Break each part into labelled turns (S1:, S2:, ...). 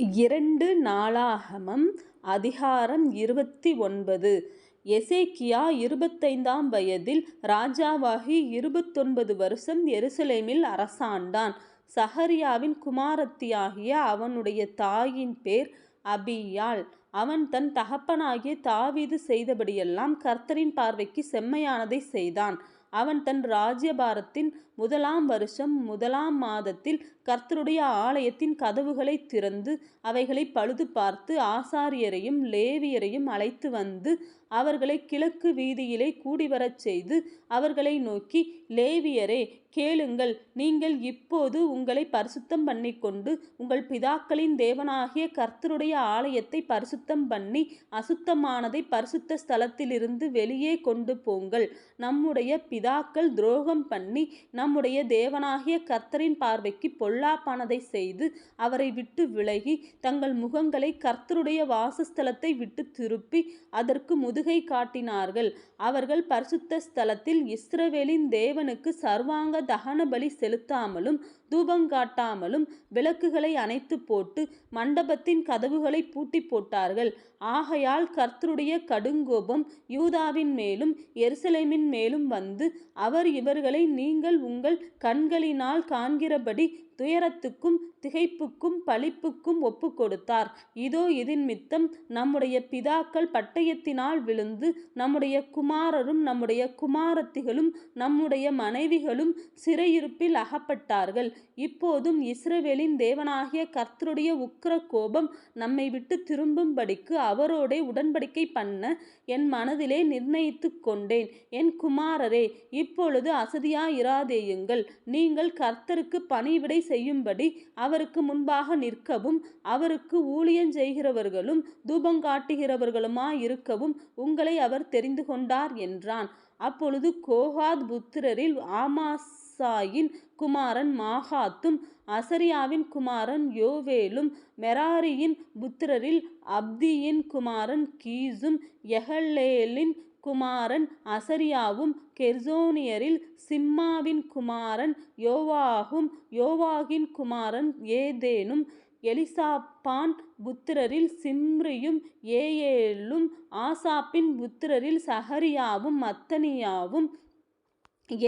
S1: இரண்டு நாளாகமம் அதிகாரம் இருபத்தி ஒன்பது எசேக்கியா இருபத்தைந்தாம் வயதில் ராஜாவாகி இருபத்தொன்பது வருஷம் எருசலேமில் அரசாண்டான். சஹரியாவின் குமாரத்தியாகிய அவனுடைய தாயின் பேர் அபியாள். அவன் தன் தகப்பனாகிய தாவீது செய்தபடியெல்லாம் கர்த்தரின் பார்வைக்கு செம்மையானதை செய்தான். அவன் தன் ராஜ்யபாரத்தின் முதலாம் வருஷம் முதலாம் மாதத்தில் கர்த்தருடைய ஆலயத்தின் கதவுகளை திறந்து அவைகளைப் பழுது பார்த்து ஆசாரியரையும் லேவியரையும் அழைத்து வந்து அவர்களை கிழக்கு வீதியிலே கூடிவரச் செய்து அவர்களை நோக்கி லேவியரே கேளுங்கள் நீங்கள் இப்போது உங்களை பரிசுத்தம் பண்ணிக்கொண்டு உங்கள் பிதாக்களின் தேவனாகிய கர்த்தருடைய ஆலயத்தை பரிசுத்தம் பண்ணி அசுத்தமானதை பரிசுத்த ஸ்தலத்திலிருந்து வெளியே கொண்டு போங்கள். நம்முடைய பிதாக்கள் துரோகம் பண்ணி நம்முடைய தேவனாகிய கர்த்தரின் பார்வைக்கு பொல்லாப்பானதை செய்து அவரை விட்டு விலகி தங்கள் முகங்களை கர்த்தருடைய வாசஸ்தலத்தை விட்டு திருப்பி அதற்கு முதுகை காட்டினார்கள். அவர்கள் பரிசுத்த ஸ்தலத்தில் இஸ்ரவேலின் தேவனுக்கு சர்வாங்க தகன பலி செலுத்தாமலும் தூபங்காட்டாமலும் விளக்குகளை அணைத்துப் போட்டு மண்டபத்தின் கதவுகளை பூட்டிப் போட்டார்கள். ஆகையால் கர்த்தருடைய கடுங்கோபம் யூதாவின் மேலும் எருசலேமின் மேலும் வந்து அவர் இவர்களை நீங்கள் உங்கள் கண்களினால் காண்கிறபடி துயரத்துக்கும் திகைப்புக்கும் பழிப்புக்கும் ஒப்புக்கொடுத்தார். இதோ இதினிமித்தம் நம்முடைய பிதாக்கள் பட்டயத்தினால் விழுந்து நம்முடைய குமாரரும் நம்முடைய குமாரத்திகளும் நம்முடைய மனைவிகளும் சிறையிருப்பில் அகப்பட்டார்கள். இப்போதும் இஸ்ரவேலின் தேவனாகிய கர்த்தருடைய உக்கிர கோபம் நம்மை விட்டுத் திரும்பும்படிக்கு அவரோடே உடன்படிக்கை பண்ண என் மனதிலே நிர்ணயித்துக் கொண்டேன். என் குமாரரே இப்பொழுது அசதியாயிராதேயுங்கள். நீங்கள் கர்த்தருக்கு பணிவிடை செய்யும்படி அவருக்கு முன்பாக நிற்கவும் அவருக்கு ஊழியஞ்செய்கிறவர்களும் தூபங்காட்டுகிறவர்களுமாயிருக்கவும் உங்களை அவர் தெரிந்து கொண்டார் என்றான். அப்பொழுது கோகாத் புத்திரரில் ஆமாசாயின் குமாரன் மாகாத்தும் அசரியாவின் குமாரன் யோவேலும் மெராரியின் புத்திரரில் அப்தியின் குமாரன் கீசும் எஹல்லேலின் குமாரன் அசரியாவும் கெர்சோனியரில் சிம்மாவின் குமாரன் யோவாகும் யோவாகின் குமாரன் ஏதேனும் எலிசாப்பான் புத்திரரில் சிம்ரியும் ஏஏலும் ஆசாப்பின் புத்திரரில் சஹரியாவும் மத்தனியாவும்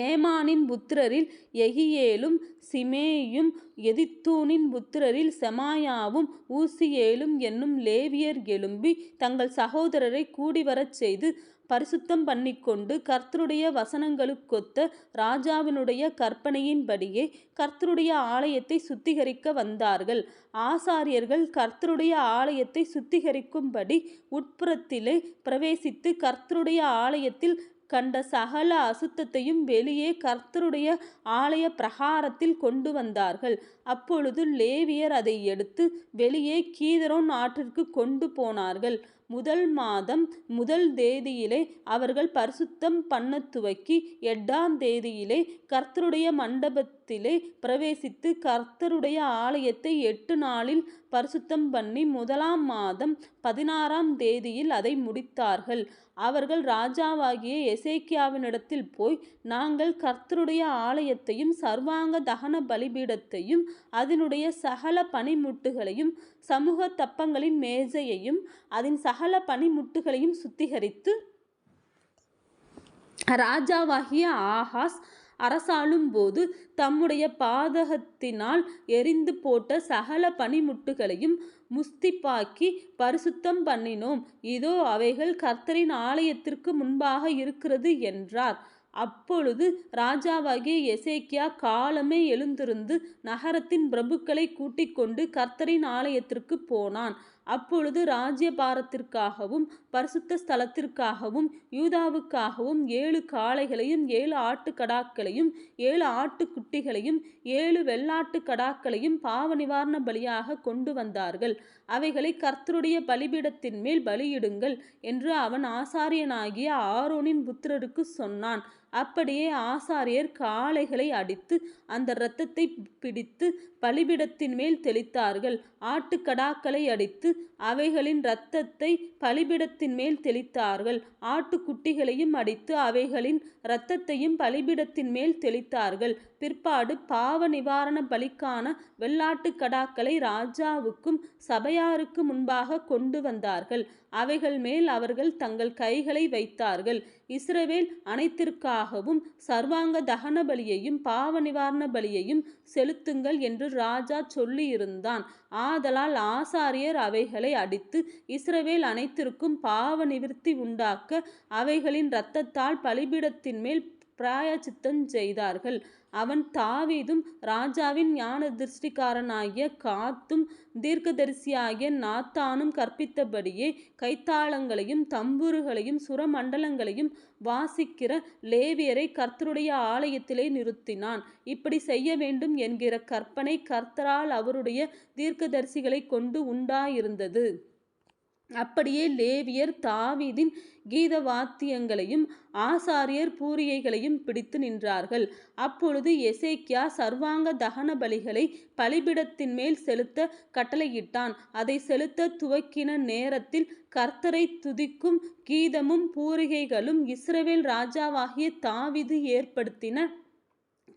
S1: ஏமானின் புத்திரரில் எகியேலும் சிமேயும் எதித்தூனின் புத்திரரில் செமாயாவும் ஊசியேலும் என்னும் லேவியர் எழும்பி தங்கள் சகோதரரை கூடிவரச் செய்து பரிசுத்தம் பண்ணிக்கொண்டு கர்த்தருடைய வசனங்களுக்கொத்த ராஜாவினுடைய கற்பனையின்படியே கர்த்தருடைய ஆலயத்தை சுத்திகரிக்க வந்தார்கள். ஆசாரியர்கள் கர்த்தருடைய ஆலயத்தை சுத்திகரிக்கும்படி உட்புறத்திலே பிரவேசித்து கர்த்தருடைய ஆலயத்தில் கண்ட சகல அசுத்தத்தையும் வெளியே கர்த்தருடைய ஆலய பிரகாரத்தில் கொண்டு வந்தார்கள். அப்பொழுது லேவியர் அதை எடுத்து வெளியே கீதரோன் ஆற்றிற்குக் கொண்டு போனார்கள். முதல் மாதம் முதல் தேதியிலே அவர்கள் பரிசுத்தம் பண்ண துவக்கி எட்டாம் தேதியிலே கர்த்தருடைய மண்டபத் பிரவேசித்து கர்த்தருடைய ஆலயத்தை எட்டு நாளில் பரிசுத்தம் பண்ணி முதலாம் மாதம் பதினாறாம் தேதியில் அதை முடித்தார்கள். அவர்கள் ராஜாவாகிய எசேக்கியாவினிடத்தில் போய் நாங்கள் கர்த்தருடைய ஆலயத்தையும் சர்வாங்க தகன பலிபீடத்தையும் அதனுடைய சகல பணிமுட்டுகளையும் சமூக தப்பங்களின் மேஜையையும் அதன் சகல பணிமுட்டுகளையும் சுத்திகரித்து ராஜாவாகிய ஆகாஸ் அரசாளும் போது தம்முடைய பாதகத்தினால் எரிந்து போட்ட சகல பணிமுட்டுகளையும் முஸ்திப்பாக்கி பரிசுத்தம் பண்ணினோம். இதோ அவைகள் கர்த்தரின் ஆலயத்திற்கு முன்பாக இருக்கிறது என்றார். அப்பொழுது ராஜாவாகிய எசேக்கியா காலமே எழுந்திருந்து நகரத்தின் பிரபுக்களைக் கூட்டிக்கொண்டு கர்த்தரின் ஆலயத்திற்கு போனான். அப்பொழுது ராஜ்யபாரத்திற்காகவும் பரிசுத்த ஸ்தலத்திற்காகவும் யூதாவுக்காகவும் ஏழு காளைகளையும் ஏழு ஆட்டுக்கடாக்களையும் ஏழு ஆட்டுக்குட்டிகளையும் ஏழு வெள்ளாட்டு கடாக்களையும் பாவநிவாரண பலியாகக் கொண்டு வந்தார்கள். அவைகளை கர்த்தருடைய பலிபீடத்தின்மேல் பலியிடுங்கள் என்று அவன் ஆசாரியனாகிய ஆரோனின் புத்திரருக்குச் சொன்னான். அப்படியே ஆசாரியர் காளைகளை அடித்து அந்த இரத்தத்தை பிடித்து பலிபீடத்தின் மேல் தெளித்தார்கள். ஆட்டுக்கடாக்களை அடித்து அவைகளின் இரத்தத்தை பலிபீடத்தின் மேல் தெளித்தார்கள். ஆட்டுக்குட்டிகளையும் அடித்து அவைகளின் இரத்தத்தையும் பலிபீடத்தின் மேல் தெளித்தார்கள். பிற்பாடு பாவ நிவாரண பலிக்கான வெள்ளாட்டுக்கடாக்களை ராஜாவுக்கும் சபையாருக்கு முன்பாக கொண்டு வந்தார்கள். அவைகள் மேல் அவர்கள் தங்கள் கைகளை வைத்தார்கள். இஸ்ரவேல் அனைத்திற்காகவும் சர்வாங்க தகன பலியையும் பாவ நிவாரண பலியையும் செலுத்துங்கள் என்று ராஜா சொல்லியிருந்தான். ஆதலால் ஆசாரியர் அவைகளை அடித்து இஸ்ரவேல் அனைத்திற்கும் பாவ நிவிற்த்தி உண்டாக்க அவைகளின் இரத்தத்தால் பலிபீடத்தின் மேல் பிராயச்சித்தம் செய்தார்கள். அவன் தாவீதும் ராஜாவின் ஞான திருஷ்டிக்காரனாகிய காத்தும் தீர்க்கதரிசியாகிய நாத்தானும் கற்பித்தபடியே கைத்தாளங்களையும் தம்புருகளையும் சுரமண்டலங்களையும் வாசிக்கிற லேவியரை கர்த்தருடைய ஆலயத்திலே நிறுத்தினான். இப்படி செய்ய வேண்டும் என்கிற கற்பனை கர்த்தரால் அவருடைய தீர்க்கதரிசிகளை கொண்டு உண்டாயிருந்தது. அப்படியே லேவியர் தாவீதின் கீத வாத்தியங்களையும் ஆசாரியர் பூரியைகளையும் பிடித்து நின்றார்கள். அப்பொழுது எசேக்கியா சர்வாங்க தகன பலிகளை பலிபிடத்தின் மேல் செலுத்த கட்டளையிட்டான். அதை செலுத்த துவக்கின நேரத்தில் கர்த்தரை துதிக்கும் கீதமும் பூரிகைகளும் இஸ்ரவேல் ராஜாவாகிய தாவிது ஏற்படுத்தின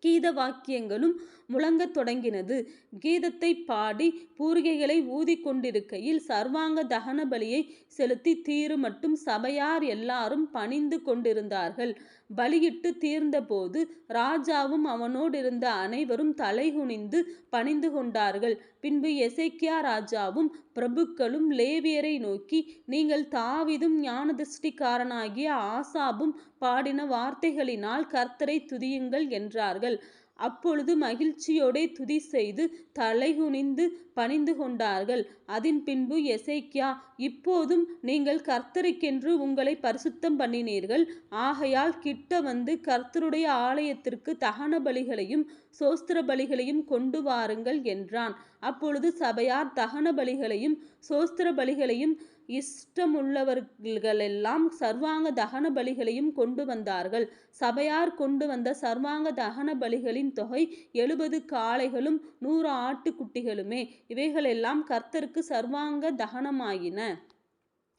S1: கீத வாக்கியங்களும் முழங்கத் தொடங்கினது. கீதத்தை பாடி பூரிகைகளை ஊதிக்கொண்டிருக்கையில் சர்வாங்க தகன பலியை செலுத்தி தீரு மட்டும் சபையார் எல்லாரும் பணிந்து கொண்டிருந்தார்கள். பலியிட்டு தீர்ந்தபோது ராஜாவும் அவனோடு இருந்த அனைவரும் தலைகுனிந்து பணிந்து கொண்டார்கள். பின்பு எசேக்கியா ராஜாவும் பிரபுக்களும் லேவியரை நோக்கி நீங்கள் தாவிதும் ஞானதிருஷ்டிக்காரனாகிய ஆசாபும் பாடின வார்த்தைகளினால் கர்த்தரை துதியுங்கள் என்றார்கள். அப்பொழுது மகிழ்ச்சியோடே துதி செய்து தலைகுனிந்து பணிந்து கொண்டார்கள். அதன் பின்பு எசைக்கியா இப்போதும் நீங்கள் கர்த்தருக்கென்று உங்களை பரிசுத்தம் பண்ணினீர்கள். ஆகையால் கிட்ட வந்து கர்த்தருடைய ஆலயத்திற்கு தகன பலிகளையும் சோஸ்திர பலிகளையும் கொண்டு வாருங்கள் என்றான். அப்பொழுது சபையார் தகன பலிகளையும் சோஸ்திர பலிகளையும் இஷ்டமுள்ளவர்களெல்லாம் சர்வாங்க தகன பலிகளையும் கொண்டு வந்தார்கள். சபையார் கொண்டு வந்த சர்வாங்க தகன பலிகளின் தொகை எழுபது காளைகளும் நூறு ஆட்டுக்குட்டிகளுமே. இவைகளெல்லாம் கர்த்தருக்கு சர்வாங்க தகனமாயின.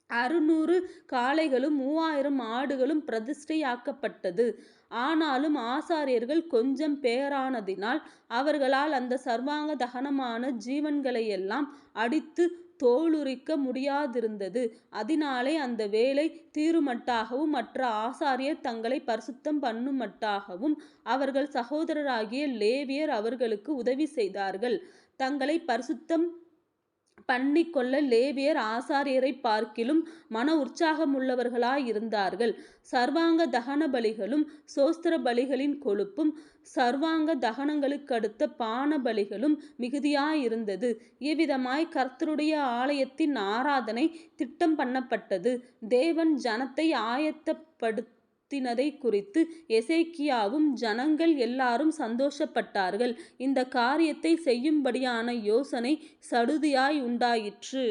S1: அறுநூறு காளைகளும் மூவாயிரம் ஆடுகளும் பிரதிஷ்டையாக்கப்பட்டது. ஆனாலும் ஆசாரியர்கள் கொஞ்சம் பேரானதினால் அவர்களால் அந்த சர்வாங்க தகனமான ஜீவன்களையெல்லாம் அடித்து தோலுரிக்க முடியாதிருந்தது. அதனாலே அந்த வேலை தீருமட்டாகவும் மற்ற ஆசாரியர் தங்களை பரிசுத்தம் பண்ணுமட்டாகவும் அவர்கள் சகோதரராகிய லேவியர் அவர்களுக்கு உதவி செய்தார்கள். தங்களை பரிசுத்தம் பண்ணிக்கொள்ள லேவியர் ஆசாரியரை பார்க்கிலும் மன உற்சாகமுள்ளவர்களாயிருந்தார்கள். சர்வாங்க தகன பலிகளும் சோஸ்திர பலிகளின் கொழுப்பும் சர்வாங்க தகனங்களுக்கடுத்த பான பலிகளும் மிகுதியாயிருந்தது. இவ்விதமாய் கர்த்தருடைய ஆலயத்தின் ஆராதனை திட்டம் பண்ணப்பட்டது. தேவன் ஜனத்தை ஆயத்தப்படுத்த த்தினதை குறித்து எசேக்கியாவும் ஜனங்கள் எல்லாரும் சந்தோஷப்பட்டார்கள். இந்த காரியத்தை செய்யும்படியான யோசனை சடுதியாய் உண்டாயிற்று.